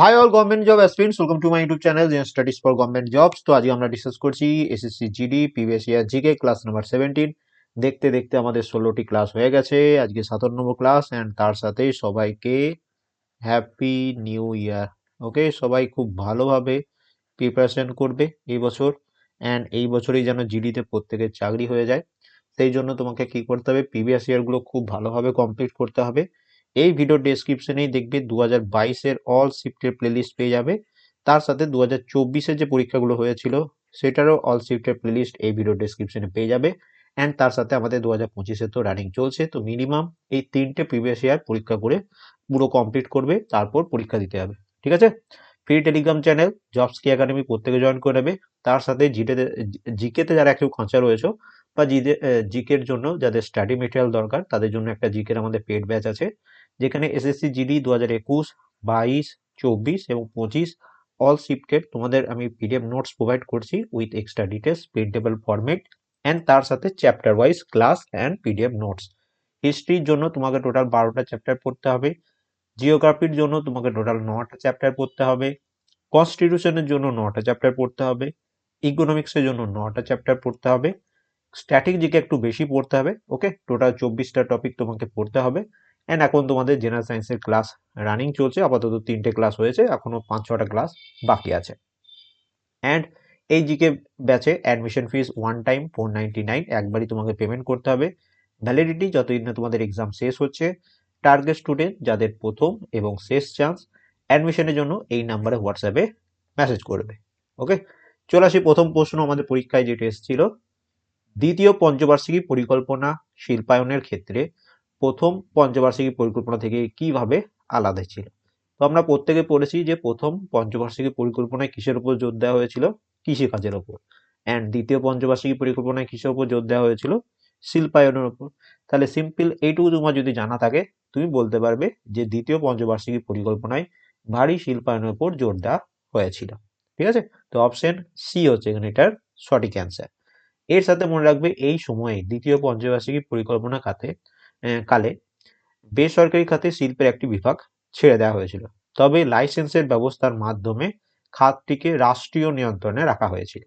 Hi all government job aspirants welcome to my YouTube channel Zen Studies for government jobs তো আজকে আমরা discuss করছি SSC GD previous year GK class number seventeen দেখতে দেখতে আমাদের ষোলোটি ক্লাস হয়ে গেছে। আজকে সাতান্ন নম্বর ক্লাস অ্যান্ড তার সাথে সবাইকে হ্যাপি নিউ ইয়ার ওকে সবাই খুব ভালোভাবে প্রিপারেশন করবে এই বছর অ্যান্ড এই বছরেই যেন জিডিতে প্রত্যেকের চাকরি হয়ে যায়। সেই জন্য তোমাকে কি করতে হবে? প্রিভিয়াস ইয়ারগুলো খুব ভালোভাবে কমপ্লিট করতে হবে। এই ভিডিও ডেসক্রিপশনেই দেখবে দু হাজার বাইশের অল শিফটের প্লেলিস্ট পেয়ে যাবে। তার সাথে দু হাজার চব্বিশের যে পরীক্ষাগুলো হয়েছিল, সেটারও অল শিফটের প্লেলিস্ট এই ভিডিও ডেসক্রিপশনে পেয়ে যাবে। অ্যান্ড তার সাথে আমাদের দু হাজার পঁচিশে তো রানিং চলছে, তো মিনিমাম এই তিনটে প্রিভিয়াস ইয়ার পরীক্ষা করে পুরো কমপ্লিট করবে, তারপর পরীক্ষা দিতে হবে। ঠিক আছে? Free Telegram channel jobs ki academy প্রত্যেকে জয়েন করে নেবে। তার সাথে জিটেতে জিকেতে যারা একটু খাঁচা রয়েছে, বা জিদে জিকের জন্য যাদের স্টাডি মেটেরিয়াল দরকার, তাদের জন্য একটা জিকের আমাদের পেড ব্যাচ আছে। যেখানে এসএসসি জিডি দু হাজার একুশ, বাইশ, চব্বিশ এবং পঁচিশ অল শিফটের তোমাদের আমি পিডিএফ নোটস প্রোভাইড করছি with extra details printable format and তার সাথে chapter wise class and PDF notes হিস্ট্রির জন্য তোমাকে টোটাল বারোটা চ্যাপ্টার পড়তে হবে। জিওগ্রাফির জন্য তোমাকে টোটাল নটা চ্যাপ্টার পড়তে হবে। কনস্টিটিউশনের জন্য নটা চ্যাপ্টার পড়তে হবে। ইকোনমিক্সের জন্য নটা চ্যাপ্টার পড়তে হবে। স্ট্র্যাটেজিকে একটু বেশি পড়তে হবে ওকে টোটাল চব্বিশটা টপিক তোমাকে পড়তে হবে। অ্যান্ড এখন তোমাদের জেনারেল সায়েন্সের ক্লাস রানিং চলছে। আপাতত তিনটে ক্লাস হয়েছে। এখনও পাঁচ, ছটা ক্লাস বাকি আছে। অ্যান্ড এই জিকে ব্যাচে admission fees one time four ninety nine একবারই তোমাকে পেমেন্ট করতে হবে। ভ্যালিডিটি যতদিন না তোমাদের এক্সাম শেষ হচ্ছে টার্গেট স্টুডেন্ট যাদের প্রথম এবং শেষ চান্স অ্যাডমিশনের জন্য এই নাম্বারে হোয়াটসঅ্যাপে মেসেজ করবে। ওকে চলে আসি প্রথম প্রশ্ন আমাদের পরীক্ষায় যেটা এসেছিল। দ্বিতীয় পঞ্চবার্ষিকী পরিকল্পনা শিল্পায়নের ক্ষেত্রে প্রথম পঞ্চবার্ষিকী পরিকল্পনা থেকে কীভাবে আলাদা ছিল? তো আমরা প্রত্যেকে পড়েছি যে প্রথম পঞ্চবার্ষিকী পরিকল্পনায় কিসের উপর জোর দেওয়া হয়েছিল? কৃষিকাজের ওপর অ্যান্ড দ্বিতীয় পঞ্চবার্ষিকী পরিকল্পনায় কিসের উপর জোর দেওয়া হয়েছিল? শিল্পায়নের ওপর তাহলে সিম্পল এইটুকু তোমার যদি জানা থাকে, তুমি বলতে পারবে যে দ্বিতীয় পঞ্চবার্ষিকী পরিকল্পনায় ভারী শিল্পায়নের উপর জোর দেওয়া হয়েছিল। ঠিক আছে? তো অপশন সি হচ্ছে এখানে এটার সঠিক অ্যান্সার এর সাথে মনে রাখবে এই সময়ে দ্বিতীয় পঞ্চবার্ষিকী পরিকল্পনা খাতে কালে বেসরকারি খাতে শিল্পের একটি বিভাগ ছেড়ে দেওয়া হয়েছিল। তবে লাইসেন্সের ব্যবস্থার মাধ্যমে খাতটিকে রাষ্ট্রীয় নিয়ন্ত্রণে রাখা হয়েছিল।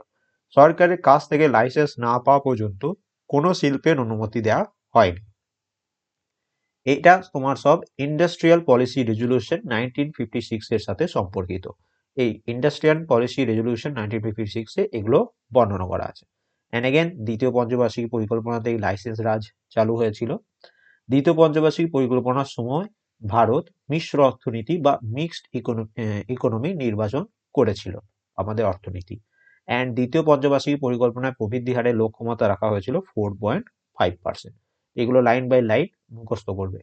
সরকারের কাছ থেকে লাইসেন্স না পাওয়া পর্যন্ত কোনো শিল্পের অনুমতি দেওয়া হয়নি। এটা তোমার সব industrial policy resolution nineteen fifty six এর সাথে সম্পর্কিত। এই industrial policy resolution nineteen fifty সিক্সে এগুলো বর্ণনা করা আছে। অ্যান্ড এগেন দ্বিতীয় পঞ্চবার্ষিকী পরিকল্পনাতে এই লাইসেন্স রাজ চালু হয়েছিল। দ্বিতীয় পঞ্চবার্ষিকী পরিকল্পনার সময় ভারত মিশ্র অর্থনীতি বা মিক্সড ইকোনমি নির্বাচন করেছিল আমাদের অর্থনীতি। অ্যান্ড দ্বিতীয় পঞ্চবার্ষিকী পরিকল্পনায় প্রবৃদ্ধি হারের লক্ষ্যমাত্রা রাখা হয়েছিল ফোর পয়েন্ট ফাইভ পার্সেন্ট এগুলো লাইন বাই লাইন মুখস্থ করবে।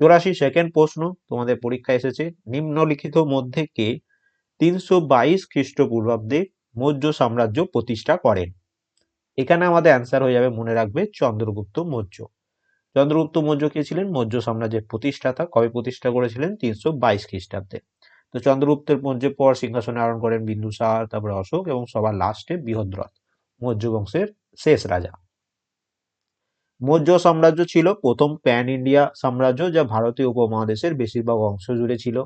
চৌরাশি সেকেন্ড প্রশ্ন তোমাদের পরীক্ষা এসেছে। নিম্নলিখিত মধ্যে কে তিনশো বাইশ খ্রিস্টপূর্বাব্দে মৌর্য সাম্রাজ্য প্রতিষ্ঠা করেন? এখানে আমাদের অ্যান্সার হয়ে যাবে মনে রাখবে চন্দ্রগুপ্ত মৌর্য। চন্দ্রগুপ্ত মৌর্য কে ছিলেন? মৌর্য সাম্রাজ্যের প্রতিষ্ঠাতা। কবে প্রতিষ্ঠা করেছিলেন? তিনশো বাইশ খ্রিস্টাব্দে। তো চন্দ্রগুপ্তের মৌর্যের পর সিংহাসনে আরোহণ করেন বিন্দুসার তারপরে অশোক এবং সবার লাস্টে বৃহদ্রথ, মৌর্য বংশের শেষ রাজা। মৌর্য সাম্রাজ্য ছিল প্রথম প্যান ইন্ডিয়া সাম্রাজ্য যা ভারতীয় উপমহাদেশের বেশিরভাগ অংশ জুড়ে ছিল।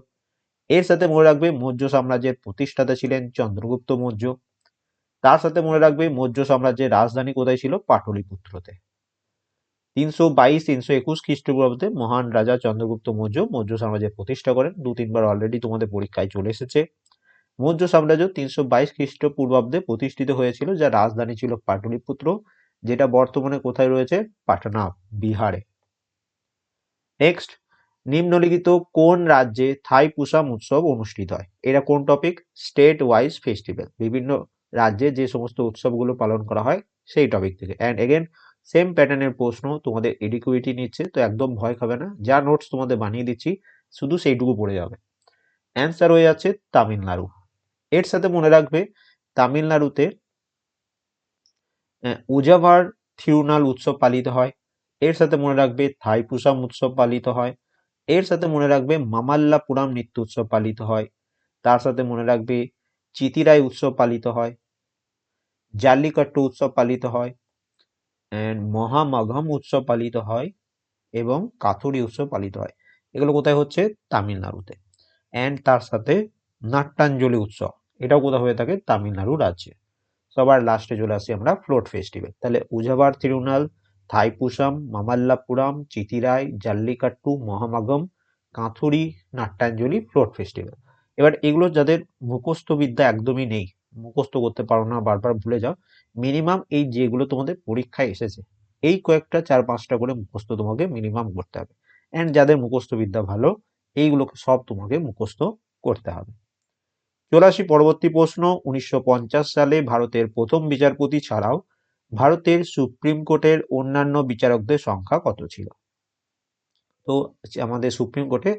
এর সাথে মনে রাখবে মৌর্য সাম্রাজ্যের প্রতিষ্ঠাতা ছিলেন চন্দ্রগুপ্ত মৌর্য। তার সাথে মনে রাখবে মৌর্য সাম্রাজ্যের রাজধানী কোথায় ছিল? পাটলিপুত্রতে। তিনশো বাইশ, তিনশো একুশ খ্রিস্টপূর্বাব্দে মহান রাজা চন্দ্রগুপ্ত মৌর্য মৌর্য সাম্রাজ্যের প্রতিষ্ঠা করেন। দু, তিনবার অলরেডি তোমাদের পরীক্ষায় চলে এসেছে। মৌর্য সাম্রাজ্য তিনশো বাইশ খ্রিস্টপূর্বাব্দে প্রতিষ্ঠিত হয়েছিল, যার রাজধানী ছিল পাটলিপুত্র, যেটা বর্তমানে কোথায় রয়েছে? পাটনা, বিহারে। নেক্সট নিম্নলিখিত কোন রাজ্যে থাই পুসাম উৎসব অনুষ্ঠিত হয়? এটা কোন টপিক স্টেট ওয়াইজ ফেস্টিভ্যাল বিভিন্ন রাজ্যে যে সমস্ত উৎসবগুলো পালন করা হয়, সেই টপিক থেকে। অ্যান্ড এগেন সেম প্যাটার্নের প্রশ্ন তোমাদের এডিকুইটি নিচ্ছে, তো একদম ভয় খাবে না। যা নোটস তোমাদের বানিয়ে দিচ্ছি, শুধু সেইটুকু পড়ে যাবে। অ্যান্সার হয়ে যাচ্ছে তামিলনাড়ু। এর সাথে মনে রাখবে, তামিলনাড়ুতে উজাভার থিরুনাল উৎসব পালিত হয়। এর সাথে মনে রাখবে, থাইপুসাম উৎসব পালিত হয়। এর সাথে মনে রাখবে, মামাল্লাপুরাম নৃত্য উৎসব পালিত হয়। তার সাথে মনে রাখবে, চিতিরাই উৎসব পালিত হয়। জাল্লিকাট্টু উৎসব পালিত হয়। মহামাঘম উৎসব পালিত হয় এবং কাথুরি উৎসব পালিত হয়। এগুলো কোথায় হচ্ছে? তামিলনাড়ুতে। অ্যান্ড তার সাথে নাট্যাঞ্জলি উৎসব, এটাও কোথাও হয়ে থাকে? তামিলনাড়ু রাজ্যে। সবার লাস্টে চলে আসি আমরা ফ্লোট ফেস্টিভ্যাল তাহলে উজাবার তিরুনাল থাইপুসাম মামাল্লাপুরাম, চিতিরাই, জাল্লিকাট্টু, মহামাগম, কাঁথুরি, নাট্যাঞ্জলি ফ্লোট ফেস্টিভ্যাল এবার এগুলো যাদের মুখস্থবিদ্যা একদমই নেই মুখস্থ করতে পারো না, বারবার ভুলে যাও। মিনিমাম এই যেগুলো তোমাদের পরীক্ষায় এসেছে, এই কয়েকটা চার পাঁচটা করে মুখস্থ তোমাকে মিনিমাম করতে হবে। অ্যান্ড যাদের মুখস্থ বিদ্যা ভালো, এইগুলোকে সব তোমাকে মুখস্থ করতে হবে। চলে আসি পরবর্তী প্রশ্ন, উনিশশো পঞ্চাশ সালে ভারতের প্রথম বিচারপতি ছাড়াও ভারতের সুপ্রিম কোর্টের অন্যান্য বিচারকদের সংখ্যা কত ছিল? তো আমাদের সুপ্রিম কোর্টে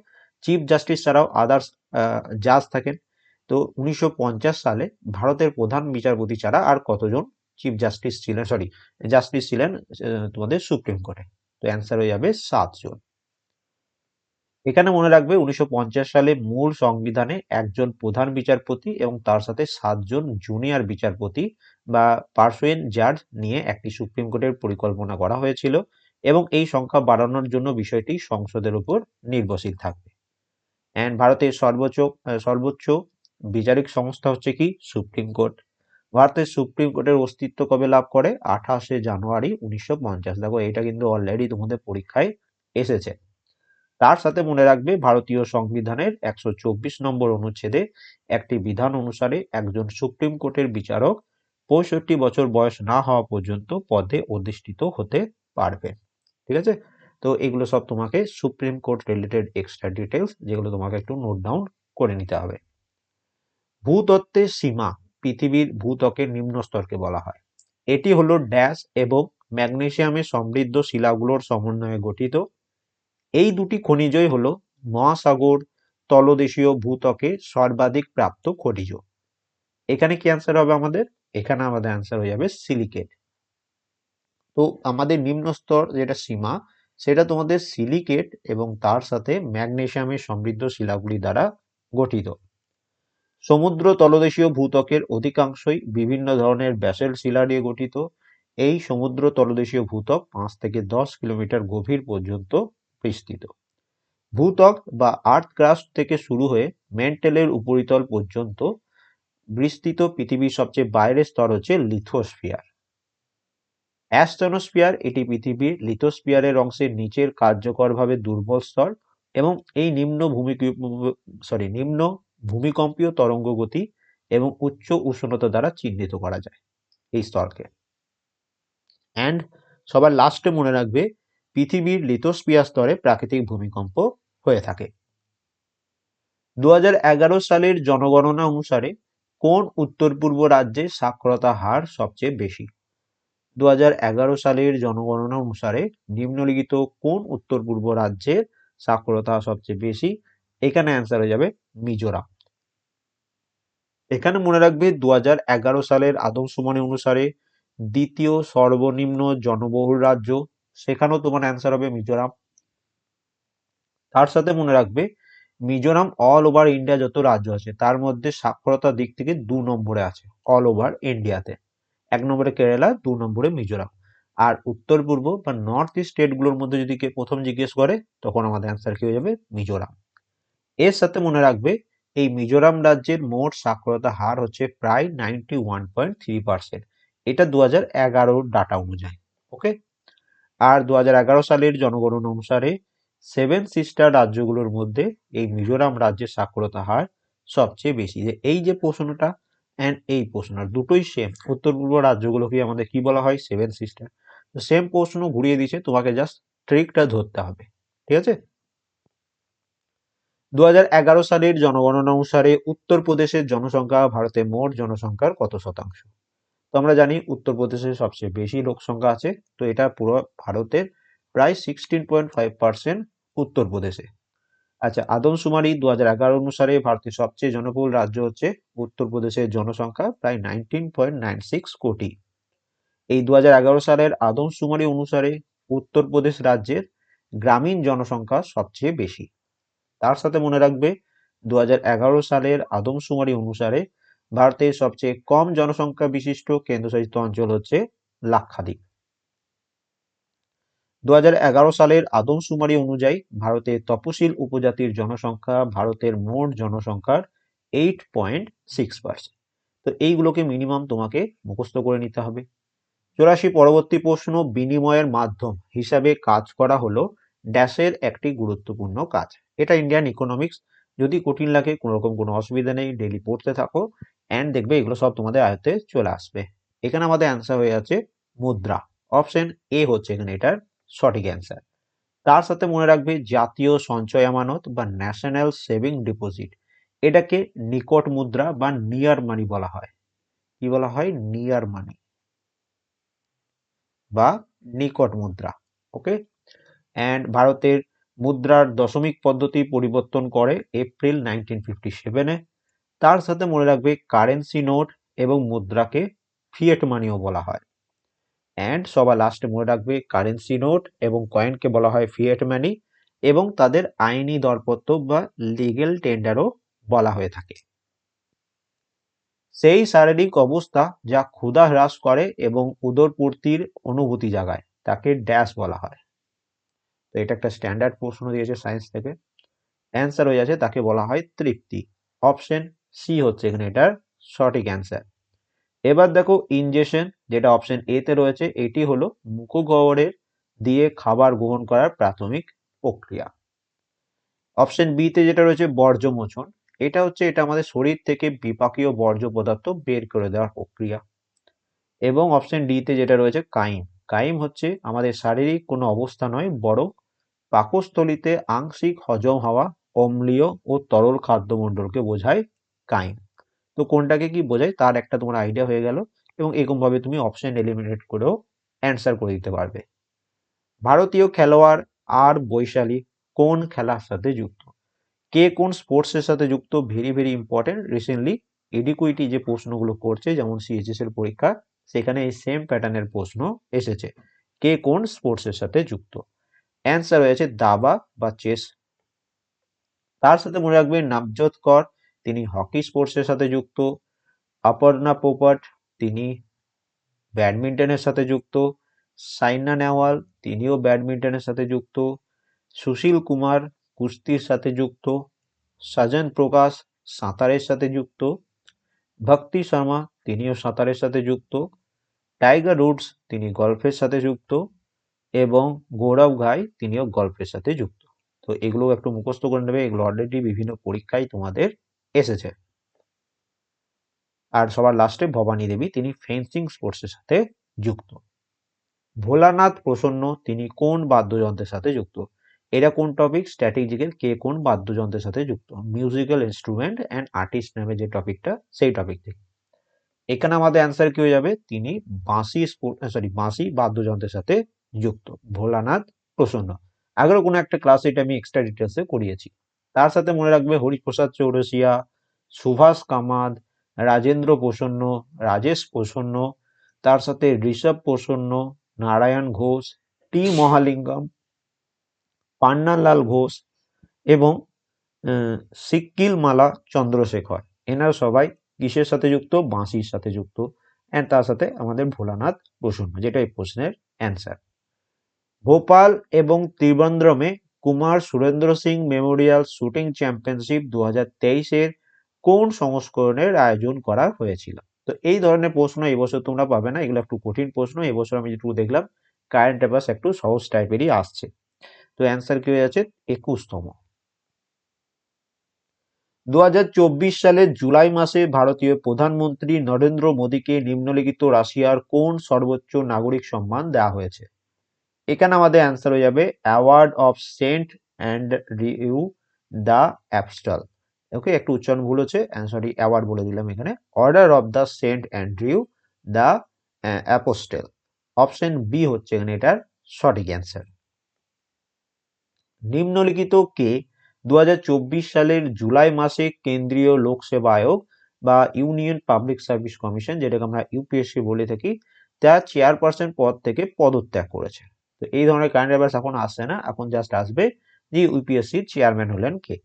চিফ জাস্টিস ছাড়াও আদার্স জাজ থাকেন। তো উনিশশো পঞ্চাশ সালে ভারতের প্রধান বিচারপতি ছাড়া আর কতজন চিফ জাস্টিস ছিলেন? সরি জাস্টিস ছিলেন তোমাদের সুপ্রিম কোর্টে। তো অ্যান্সার হয়ে যাবে সাতজন। এখানে মনে রাখবে উনিশশো পঞ্চাশ সালে মূল সংবিধানে একজন প্রধান বিচারপতি এবং তার সাথে সাতজন জুনিয়র বিচারপতি বা পার্সোয়েন জাজ নিয়ে একটি সুপ্রিম কোর্টের পরিকল্পনা করা হয়েছিল এবং এই সংখ্যা বাড়ানোর জন্য বিষয়টি সংসদের উপর নির্ভরশীল থাকবে। অ্যান্ড ভারতের সর্বোচ্চ সর্বোচ্চ বিচারিক সংস্থা হচ্ছে কি? Supreme court. ভারতের সুপ্রিম কোর্টের অস্তিত্ব কবে লাভ করে? আঠাশে জানুয়ারি উনিশশো পঞ্চাশ। দেখো, এটা কিন্তু অলরেডি তোমাদের পরীক্ষায় এসেছে। তার সাথে মনে রাখবে, ভারতীয় সংবিধানের একশো চব্বিশ নম্বর অনুচ্ছেদে একটি বিধান অনুসারে একজন সুপ্রিম কোর্টের বিচারক পঁয়ষট্টি বছর বয়স না হওয়া পর্যন্ত পদে অধিষ্ঠিত হতে পারবে। ঠিক আছে? তো এগুলো সব তোমাকে supreme court related extra details যেগুলো তোমাকে একটু নোট ডাউন করে নিতে হবে। ভূতত্ত্বের সীমা, পৃথিবীর ভূত্বকের নিম্ন স্তরকে বলা হয়। এটি হলো ড্যাশ এবং ম্যাগনেসিয়ামে সমৃদ্ধ শিলাগুলোর সমন্বয়ে গঠিত। এই দুটি খনিজই হলো মহাসাগর, তলদেশীয় ভূত্বকে সর্বাধিক প্রাপ্ত খনিজ। এখানে কি অ্যান্সার হবে আমাদের? এখানে আমাদের অ্যান্সার হয়ে যাবে সিলিকেট তো আমাদের নিম্ন স্তর যেটা সীমা, সেটা তোমাদের সিলিকেট এবং তার সাথে ম্যাগনেশিয়ামের সমৃদ্ধ শিলাগুলি দ্বারা গঠিত। সমুদ্র তলদেশীয় ভূত্বকের অধিকাংশই বিভিন্ন ধরনের ব্যাসেল শিলা নিয়ে গঠিত। এই সমুদ্র তলদেশীয় ভূত্বক পাঁচ থেকে দশ কিলোমিটার গভীর পর্যন্ত বিস্তৃত। ভূত্বক বা আর্থ ক্রাস্ট থেকে শুরু হয়ে মেন্টেলের উপরিতল পর্যন্ত বিস্তৃত পৃথিবীর সবচেয়ে বাইরের স্তর হচ্ছে লিথোস্ফিয়ার। অ্যাস্টনোস্ফিয়ার এটি পৃথিবীর লিথোস্ফিয়ারের অংশের নিচের কার্যকরভাবে দুর্বল স্তর এবং এই নিম্ন ভূমি সরি নিম্ন ভূমিকম্পীয় তরঙ্গ গতি এবং উচ্চ উষ্ণতা দ্বারা চিহ্নিত করা যায় এই স্তরকে। অ্যান্ড সবার লাস্টে মনে রাখবে, পৃথিবীর লিথোস্পিয়ার স্তরে প্রাকৃতিক ভূমিকম্প হয়ে থাকে। দু হাজার এগারো সালের জনগণনা অনুসারে কোন উত্তর পূর্ব রাজ্যে সাক্ষরতা হার সবচেয়ে বেশি? দু হাজার এগারো সালের জনগণনা অনুসারে নিম্নলিখিত কোন উত্তর পূর্ব রাজ্যের সাক্ষরতা সবচেয়ে বেশি? এখানে অ্যান্সার হয়ে যাবে মিজোরাম। এখানে মনে রাখবে দু হাজার এগারো সালের আদমশুমানি অনুসারে দ্বিতীয় সর্বনিম্ন জনবহুল রাজ্য। সেখানেও তোমার অ্যান্সার হবে মিজোরাম। তার সাথে মনে রাখবে মিজোরাম অল ওভার ইন্ডিয়া যত রাজ্য আছে, তার মধ্যে সাক্ষরতার দিক থেকে দু নম্বরে আছে অল ওভার ইন্ডিয়াতে এক নম্বরে কেরালা, দু নম্বরে মিজোরাম। আর উত্তর পূর্ব বা নর্থ ইস্ট স্টেটগুলোর মধ্যে যদি কে প্রথম জিজ্ঞেস করে, তখন আমাদের অ্যান্সার কি হয়ে যাবে? মিজোরাম। এর সাথে মনে রাখবে এই মিজোরাম রাজ্যের মোট সাক্ষরতা হার হচ্ছে প্রায় ninety one point three percent এটা দু হাজার এগারোর ডাটা অনুযায়ী ওকে আর দু হাজার এগারো সালের জনগণনা অনুসারে সেভেন সিস্টার রাজ্যগুলোর মধ্যে এই মিজোরাম রাজ্যের সাক্ষরতা হার সবচেয়ে বেশি। যে এই যে প্রশ্নটা অ্যান্ড এই প্রশ্নটা দুটোই সেম উত্তর পূর্ব রাজ্যগুলোকে আমাদের কি বলা হয়? সেভেন সিস্টার সেম প্রশ্ন ঘুরিয়ে দিচ্ছে তোমাকে জাস্ট ট্রিকটা ধরতে হবে, ঠিক আছে? দু হাজার এগারো সালের জনগণনা অনুসারে উত্তরপ্রদেশের জনসংখ্যা ভারতের মোট জনসংখ্যার কত শতাংশ? তো আমরা জানি উত্তরপ্রদেশে সবচেয়ে বেশি লোক সংখ্যা আছে। তো এটা পুরো ভারতের প্রায় সিক্সটিন পয়েন্ট ফাইভ পার্সেন্ট উত্তরপ্রদেশে। আচ্ছা আদমশুমারি দু হাজার এগারো অনুসারে ভারতের সবচেয়ে জনবহুল রাজ্য হচ্ছে উত্তরপ্রদেশের জনসংখ্যা প্রায় নাইনটিন পয়েন্ট নাইন সিক্স কোটি। এই দু হাজার এগারো সালের আদমশুমারি অনুসারে উত্তরপ্রদেশ রাজ্যের গ্রামীণ জনসংখ্যা সবচেয়ে বেশি। তার সাথে মনে রাখবে দু হাজার এগারো সালের আদমশুমারি অনুসারে ভারতের সবচেয়ে কম জনসংখ্যা বিশিষ্ট কেন্দ্রশাসিত অঞ্চল হচ্ছে লাক্ষাদ্বীপ। দু হাজার এগারো সালের আদমশুমারি অনুযায়ী ভারতের তপশিল উপজাতির জনসংখ্যা ভারতের মোট জনসংখ্যার এইট পয়েন্ট সিক্স পার্সেন্ট তো এইগুলোকে মিনিমাম তোমাকে মুখস্থ করে নিতে হবে। চৌরাশি পরবর্তী প্রশ্ন, বিনিময়ের মাধ্যম হিসাবে কাজ করা হলো, ড্যাশের একটি গুরুত্বপূর্ণ কাজ। এটা ইন্ডিয়ান ইকোনমিক্স যদি কঠিন লাগে কোনো রকম কোনো অসুবিধা নেই ডেলি পড়তে থাকো অ্যান্ড দেখবে এগুলো সব তোমাদের আয়ত্তে চলে আসবে। এখানে আমাদের অ্যান্সার হয়ে যাচ্ছে মুদ্রা। অপশন এ হচ্ছে এখানে এটার সঠিক অ্যান্সার তার সাথে মনে রাখবে জাতীয় সঞ্চয় আমানত বা ন্যাশনাল সেভিং ডিপোজিট এটাকে নিকট মুদ্রা বা নিয়ার মানি বলা হয়। কি বলা হয়? নিয়ার মানি বা নিকট মুদ্রা। ওকে অ্যান্ড ভারতের মুদ্রার দশমিক পদ্ধতি পরিবর্তন করে এপ্রিল নাইনটিন ফিফটি সেভেনে তার সাথে মনে রাখবে কারেন্সি নোট এবং মুদ্রাকে ফিয়েট মানিও বলা হয়। অ্যান্ড সবার লাস্টে মনে রাখবে কারেন্সি নোট এবং কয়েনকে বলা হয় ফিয়েট মানি এবং তাদের আইনি দরপত্র বা লিগেল টেন্ডারও বলা হয়ে থাকে। সেই শারীরিক অবস্থা যা ক্ষুধা হ্রাস করে এবং উদরপূর্তির অনুভূতি জাগায়, তাকে ড্যাশ বলা হয়। তো এটা একটা স্ট্যান্ডার্ড প্রশ্ন দিয়েছে সায়েন্স থেকে। অ্যান্সার হয়ে যাচ্ছে, তাকে বলা হয় তৃপ্তি। অপশন সি হচ্ছে এখানে এটার সঠিক অ্যান্সার এবার দেখো ইনজেকশন যেটা অপশন এ তে রয়েছে, এটি হলো মুখগহ্বরের দিয়ে খাবার গ্রহণ করার প্রাথমিক প্রক্রিয়া। অপশন বি তে যেটা রয়েছে, বর্জ্যমোচন। এটা হচ্ছে, এটা আমাদের শরীর থেকে বিপাকীয় বর্জ্য পদার্থ বের করে দেওয়ার প্রক্রিয়া। এবং অপশন ডি তে যেটা রয়েছে, কাইম। কাইম হচ্ছে, আমাদের শারীরিক কোনো অবস্থা নয়, বরং পাকস্থলিতে আংশিক হজম হওয়া অম্লীয় ও তরল খাদ্যমণ্ডলকে বোঝায় কাইম তো কোনটাকে কি বোঝায়? তার একটা তোমার আইডিয়া হয়ে গেল এবং এরকমভাবে তুমি অপশন এলিমিনেট করেও অ্যান্সার করে দিতে পারবে। ভারতীয় খেলোয়াড় আর বৈশালী কোন খেলার সাথে যুক্ত? কে কোন স্পোর্টসের সাথে যুক্ত? ভেরি ভেরি ইম্পর্টেন্ট রিসেন্টলি এডিকুইটি যে প্রশ্নগুলো করছে, যেমন সিএইচএস এর পরীক্ষা, সেখানে এই সেম প্যাটার্নের প্রশ্ন এসেছে। কে কোন স্পোর্টসের সাথে যুক্ত? অ্যান্সার হয়েছে দাবা বা চেস তার সাথে মনে রাখবেন নামজত কর, তিনি হকি স্পোর্টসের সাথে যুক্ত, অপর্ণা পোপট, তিনি ব্যাডমিন্টনের সাথে যুক্ত, সাইনা নেওয়াল তিনিও ব্যাডমিন্টনের সাথে যুক্ত, সুশীল কুমার কুস্তির সাথে যুক্ত, সাজন প্রকাশ সাঁতারের সাথে যুক্ত, ভক্তি শর্মা তিনিও সাঁতারের সাথে যুক্ত, টাইগার উডস তিনি গল্ফের সাথে যুক্ত এবং গৌরব ঘাই তিনিও গল্পের সাথে যুক্ত। তো এগুলো একটু মুখস্থ করে নেবে, এগুলো অলরেডি বিভিন্ন পরীক্ষায় তোমাদের এসেছে। আর সবার লাস্টে ভবানী দেবী, তিনি ফেন্সিং স্পোর্টসের সাথে যুক্ত। ভোলানাথ প্রসন্ন, তিনি কোন বাদ্যযন্ত্রের সাথে যুক্ত? এরা কোন টপিক স্ট্র্যাটেজিক্যাল কে কোন বাদ্যযন্ত্রের সাথে যুক্ত? মিউজিক্যাল ইনস্ট্রুমেন্ট অ্যান্ড আর্টিস্ট নামে যে টপিকটা সেই টপিক থেকে। এখানে আমাদের অ্যান্সার কি হয়ে যাবে? তিনি বাঁশি স্পোর্ট সরি বাঁশি বাদ্যযন্ত্রের সাথে যুক্ত। ভোলানাথ প্রসন্ন। আগেরও কোনো একটা ক্লাস এটা আমি এক্সট্রা ডিটেলসে করিয়েছি। তার সাথে মনে রাখবে হরিপ্রসাদ চৌরসিয়া, সুভাষ কামাদ, রাজেন্দ্র প্রসন্ন, রাজেশ প্রসন্ন, তার সাথে ঋষভ প্রসন্ন, নারায়ণ ঘোষ, টি মহালিঙ্গম, পান্নালাল ঘোষ এবং সিক্কিল মালা চন্দ্রশেখর। এনারা সবাই কিসের সাথে যুক্ত? বাঁশির সাথে যুক্ত। অ্যান্ড তার সাথে আমাদের ভোলানাথ প্রসন্ন, যেটা এই প্রশ্নের অ্যান্সার ভোপাল এবং ত্রিবন্দ্রমে Kumar Surendra Singh memorial shooting championship দু হাজার কোন সংস্করণের আয়োজন করা হয়েছিল? তো এই ধরনের প্রশ্ন এবছর তোমরা পাবে না, এগুলো একটু কঠিন প্রশ্ন। এবছর আমি যেটুকু দেখলাম কারেন্ট অ্যাফেয়ার্স একটু সহজ টাইপেরই আসছে। তো অ্যান্সার কি হয়ে যাচ্ছে? একুশতম। দু হাজার চব্বিশ সালের জুলাই মাসে ভারতীয় প্রধানমন্ত্রী নরেন্দ্র মোদীকে নিম্নলিখিত রাশিয়ার কোন সর্বোচ্চ নাগরিক সম্মান দেওয়া হয়েছে? এখানে আমাদের অ্যান্সার হয়ে যাবে award of Saint Andrew the apostle okay একটু উচ্চারণ ভুল হচ্ছে সরি অ্যাওয়ার্ড বলে দিলাম এখানে। Order of the Saint Andrew the apostle option B হচ্ছে এখানে এটার সঠিক অ্যান্সার নিম্নলিখিত কে দু হাজার চব্বিশ সালের জুলাই মাসে কেন্দ্রীয় লোকসেবা আয়োগ বা ইউনিয়ন পাবলিক সার্ভিস কমিশন, যেটাকে আমরা ইউপিএসসি বলে থাকি, তার চেয়ারপারসন পদ থেকে পদত্যাগ করেছে। তো এই ধরনের কারেন্ট অ্যাফেয়ার্স এখন আসছে না, এখন জাস্ট আসবে যে ইউপিএসসির চেয়ারম্যান হলেন কে।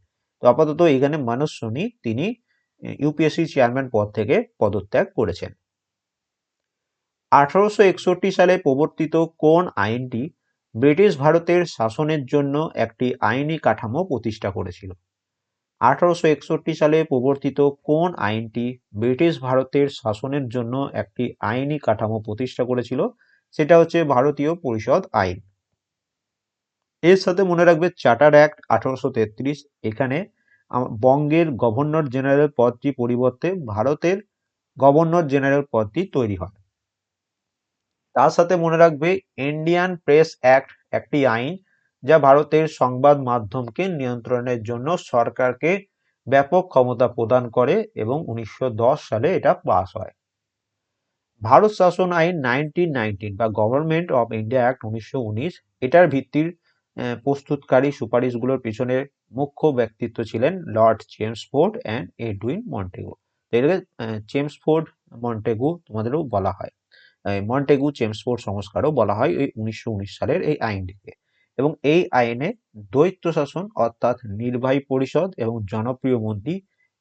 তো আপাতত এখানে মানুষ সোনি, তিনি ইউপিএসসি চেয়ারম্যান পদ থেকে পদত্যাগ করেছেন। আঠারোশো একষট্টি সালে প্রবর্তিত কোন আইনটি ব্রিটিশ ভারতের শাসনের জন্য একটি আইনি কাঠামো প্রতিষ্ঠা করেছিল? আঠারোশো একষট্টি সালে প্রবর্তিত কোন আইনটি ব্রিটিশ ভারতের শাসনের জন্য একটি আইনি কাঠামো প্রতিষ্ঠা করেছিল? সেটা হচ্ছে ভারতীয় পরিষদ আইন। এর সাথে মনে রাখবে চার্টার অ্যাক্ট আঠারোশো তেত্রিশ, এখানে বঙ্গের গভর্নর জেনারেল পদটি পরিবর্তে ভারতের গভর্নর জেনারেল পদটি তৈরি হয়। তার সাথে মনে রাখবে ইন্ডিয়ান প্রেস অ্যাক্ট একটি আইন যা ভারতের সংবাদ মাধ্যমকে নিয়ন্ত্রণের জন্য সরকারকে ব্যাপক ক্ষমতা প্রদান করে এবং উনিশশো দশ সালে এটা পাস হয়। ভারত শাসন আইন নাইনটিন নাইনটিন বা গভর্নমেন্ট অফ ইন্ডিয়া অ্যাক্ট উনিশশো উনিশ, এটার ভিত্তির প্রস্তুতকারী সুপারিশগুলোর পিছনে মুখ্য ব্যক্তিত্ব ছিলেন Lord Chelmsford and Edwin Montagu এটাকে জেমস ফোর্ড মন্টেগু তোমাদেরও বলা হয়। মন্টেগু চেমসফোর্ড সংস্কারও বলা হয় ওই উনিশশো সালের এই আইনটিকে। এবং এই আইনে দ্বৈত শাসন অর্থাৎ নির্বাহী পরিষদ এবং জনপ্রিয় মন্ত্রী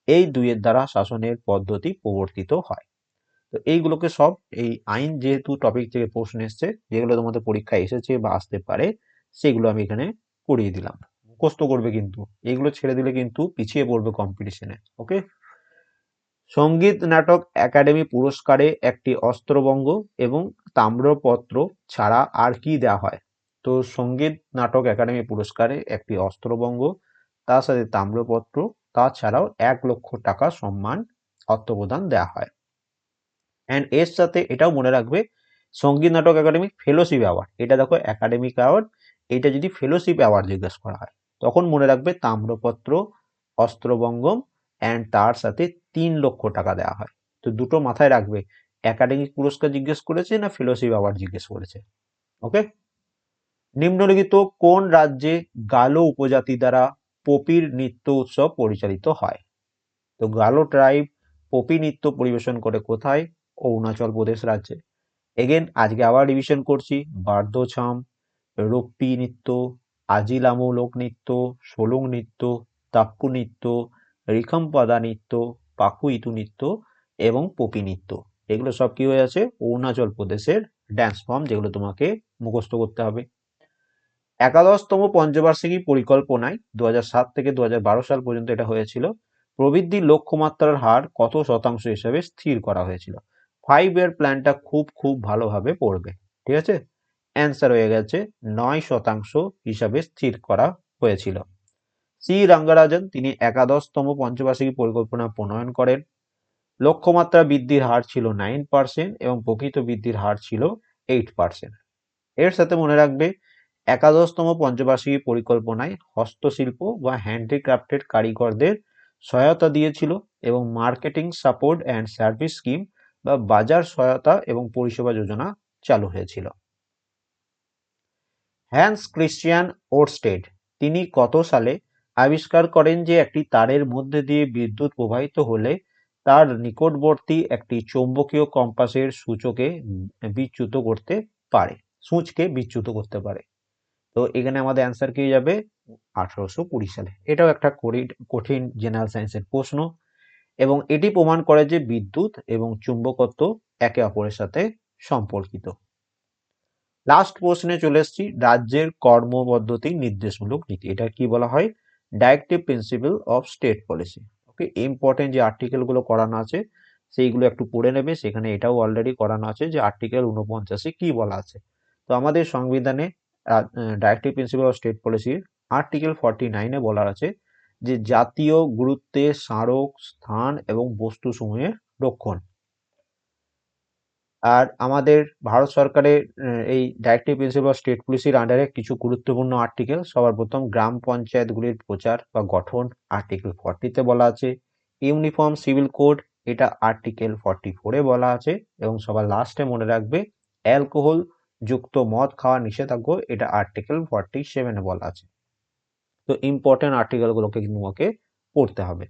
এই দুইয়ের দ্বারা শাসনের পদ্ধতি প্রবর্তিত হয়। তো এইগুলোকে সব এই আইন যেহেতু টপিক থেকে প্রশ্ন এসছে, যেগুলো তোমাদের পরীক্ষায় এসেছে বা আসতে পারে, সেগুলো আমি এখানে করিয়ে দিলাম। মুখস্থ করবে কিন্তু, এগুলো ছেড়ে দিলে কিন্তু পিছিয়ে পড়বে কম্পিটিশনে ওকে সংগীত নাটক একাডেমি পুরস্কারে একটি অস্ত্রবঙ্গ এবং তাম্রপত্র ছাড়া আর কি দেওয়া হয়? তো সংগীত নাটক একাডেমি পুরস্কারে একটি অস্ত্রবঙ্গ, তার সাথে তাম্রপত্র, তাছাড়াও এক লক্ষ টাকা সম্মান, অর্থপ্রদান দেওয়া হয়। অ্যান্ড এর সাথে এটাও মনে রাখবে, সংগীত নাটক একাডেমি ফেলোশিপ অ্যাওয়ার্ড এটা দেখো একাডেমিক অ্যাওয়ার্ড এটা যদি ফেলোশিপ অ্যাওয়ার্ড জিজ্ঞেস করা হয়, তখন মনে রাখবে তাম্রপত্র, অস্ত্রবঙ্গম অ্যান্ড তার সাথে তিন লক্ষ টাকা দেওয়া হয়। তো দুটো মাথায় রাখবে, একাডেমিক পুরস্কার জিজ্ঞেস করেছে না ফেলোশিপ অ্যাওয়ার্ড জিজ্ঞেস করেছে? ওকে নিম্নলিখিত কোন রাজ্যে গালো উপজাতি দ্বারা পপির নৃত্য উৎসব পরিচালিত হয়? তো গালো ট্রাইব পপি নৃত্য পরিবেশন করে কোথায়? অরুণাচল প্রদেশ রাজ্যে। এগেন আজকে আবার রিভিশন করছি। বার্ধছাম রোপ্পি নৃত্য, আজিলামো লোক নৃত্য, সোলং নৃত্য, তাপ্পু নৃত্য, রিখমপাদা নৃত্য পাকু ইতু নৃত্য এবং পপি নৃত্য। এগুলো সব কি হয়ে আছে? অরুণাচল প্রদেশের ড্যান্স ফর্ম যেগুলো তোমাকে মুখস্থ করতে হবে। একাদশতম পঞ্চবার্ষিকী পরিকল্পনায় দু সাত থেকে দু হাজার বারো সাল পর্যন্ত এটা হয়েছিল। প্রবৃদ্ধির লক্ষ্যমাত্রার হার কত শতাংশ হিসাবে স্থির করা হয়েছিল? ফাইভ ইয়ার প্ল্যানটা খুব খুব ভালোভাবে পড়বে, ঠিক আছে? অ্যান্সার হয়ে গেছে, নয় শতাংশ হিসাবে স্থির করা হয়েছিল। সি রঙ্গরাজন, তিনি একাদশতম পঞ্চবার্ষিকী পরিকল্পনা প্রণয়ন করেন। লক্ষ্যমাত্রা বৃদ্ধির হার ছিল নাইন পার্সেন্ট এবং প্রকৃত বৃদ্ধির হার ছিল এইট পার্সেন্ট এর সাথে মনে রাখবে, একাদশতম পঞ্চবার্ষিকী পরিকল্পনায় হস্তশিল্প বা হ্যান্ডিক্রাফটেড কারিগরদের সহায়তা দিয়েছিল এবং marketing support and service scheme বা বাজার সহায়তা এবং পরিষেবা যোজনা চালু হয়েছিল। হ্যান্স ক্রিশ্চিয়ান ওরস্টেড, তিনি কত সালে আবিষ্কার করেন যে একটি তারের মধ্যে দিয়ে বিদ্যুৎ প্রবাহিত হলে তার নিকটবর্তী একটি চৌম্বকীয় কম্পাসের সূচকে বিচ্যুত করতে পারে, সূচকে বিচ্যুত করতে পারে। তো এখানে আমাদের অ্যান্সার কি যাবে? আঠারোশো কুড়ি সালে। এটাও একটা কঠিন জেনারেল সায়েন্সের প্রশ্ন। এবং এটি প্রমাণ করে যে বিদ্যুৎ এবং চুম্বকত্ব একে অপরের সাথে সম্পর্কিত। লাস্ট প্রশ্নে চলে এসেছি, রাজ্যের কর্মপদ্ধতি নির্দেশমূলক নীতি। এটা কি বলা হয়? Directive principal of state policy okay important যে আর্টিকেলগুলো করানো আছে, সেইগুলো একটু পড়ে নেবে। সেখানে এটাও অলরেডি করানো আছে যে আর্টিকেল উনপঞ্চাশে কি বলা আছে। তো আমাদের সংবিধানে ডাইরেক্টিভ প্রিন্সিপাল অফ স্টেট পলিসির আর্টিকেল ফর্টি নাইনে বলা আছে যে জাতীয় গুরুত্বের স্মারক স্থান এবং বস্তুসমূহের রক্ষণ। আর আমাদের ভারত সরকারের এই ডাইরেক্টিভ প্রিন্সিপাল স্টেট পুলিশের আন্ডারে কিছু গুরুত্বপূর্ণ আর্টিকেল সবার প্রথম গ্রাম পঞ্চায়েতগুলির প্রচার বা গঠন আর্টিকেল ফর্টিতে বলা আছে। ইউনিফর্ম সিভিল কোড এটা আর্টিকেল ফর্টি ফোরে বলা আছে এবং সবার লাস্টে মনে রাখবে অ্যালকোহল যুক্ত মদ খাওয়া নিষেধাজ্ঞ, এটা আর্টিকেল ফর্টি সেভেনে বলা আছে। তো ইম্পর্টেন্ট আর্টিকেলগুলোকে তোমাকে পড়তে হবে।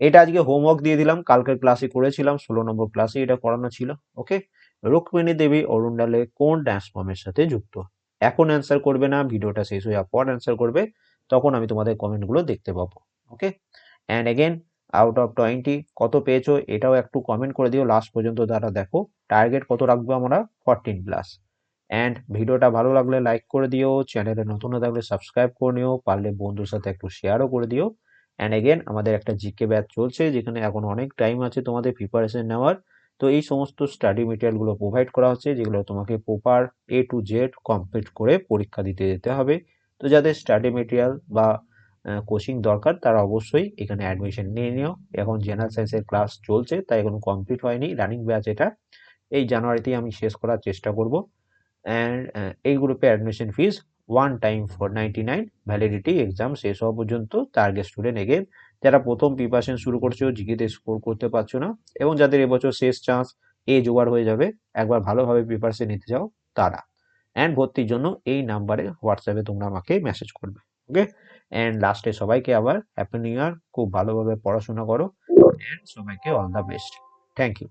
এটা আজকে হোমওয়ার্ক দিয়ে দিলাম, কালকের ক্লাসে করেছিলাম, ষোলো নম্বর ক্লাসে এটা করানো ছিল ওকে রুক্মিণী দেবী অরুণডালে কোন ড্যান্স ফর্মের সাথে যুক্ত? এখন অ্যান্সার করবে না, ভিডিওটা শেষ হয়ে পর অ্যান্সার করবে, তখন আমি তোমাদের কমেন্টগুলো দেখতে পাবো okay and again out of twenty কত পেয়েছ? এটাও একটু কমেন্ট করে দিও লাস্ট পর্যন্ত তারা দেখো টার্গেট কত রাখব আমরা? ফরটিন প্লাস অ্যান্ড ভিডিওটা ভালো লাগলে লাইক করে দিও চ্যানেলে নতুন থাকলে সাবস্ক্রাইব করে নিও, পারলে বন্ধুর সাথে একটু শেয়ারও করে দিও। অ্যান্ড এগেন আমাদের একটা জিকে ব্যাচ চলছে, যেখানে এখন অনেক টাইম আছে তোমাদের প্রিপারেশন নেওয়ার। তো এই সমস্ত স্টাডি মেটেরিয়ালগুলো প্রোভাইড করা হচ্ছে, যেগুলো তোমাকে proper A to Z complete করে পরীক্ষা দিতে যেতে হবে। তো যাদের স্টাডি মেটেরিয়াল বা কোচিং দরকার, তারা অবশ্যই এখানে অ্যাডমিশন নিয়ে নিও। এখন জেনারেল সায়েন্সের ক্লাস চলছে, তাই এখন কমপ্লিট হয়নি রানিং ব্যাচ এটা। এই জানুয়ারিতেই আমি শেষ করার চেষ্টা করব। অ্যান্ড এই গ্রুপে admission fees one time four ninety nine validity exam শেষ হওয়া পর্যন্ত টার্গেট স্টুডেন্ট এগেন যারা প্রথম প্রিপারেশন শুরু করছ জিকেতে স্কোর করতে পারছ না, এবং যাদের এবছর শেষ চান্স এ জোগাড় হয়ে যাবে, একবার ভালোভাবে প্রিপারেশন নিতে চাও তারা। অ্যান্ড ভর্তির জন্য এই নাম্বারে হোয়াটসঅ্যাপে তোমরা আমাকে মেসেজ করবে ওকে অ্যান্ড লাস্টে সবাইকে আবার হ্যাপি নিউ ইয়ার খুব ভালোভাবে পড়াশোনা করো অ্যান্ড সবাইকে all the best thank you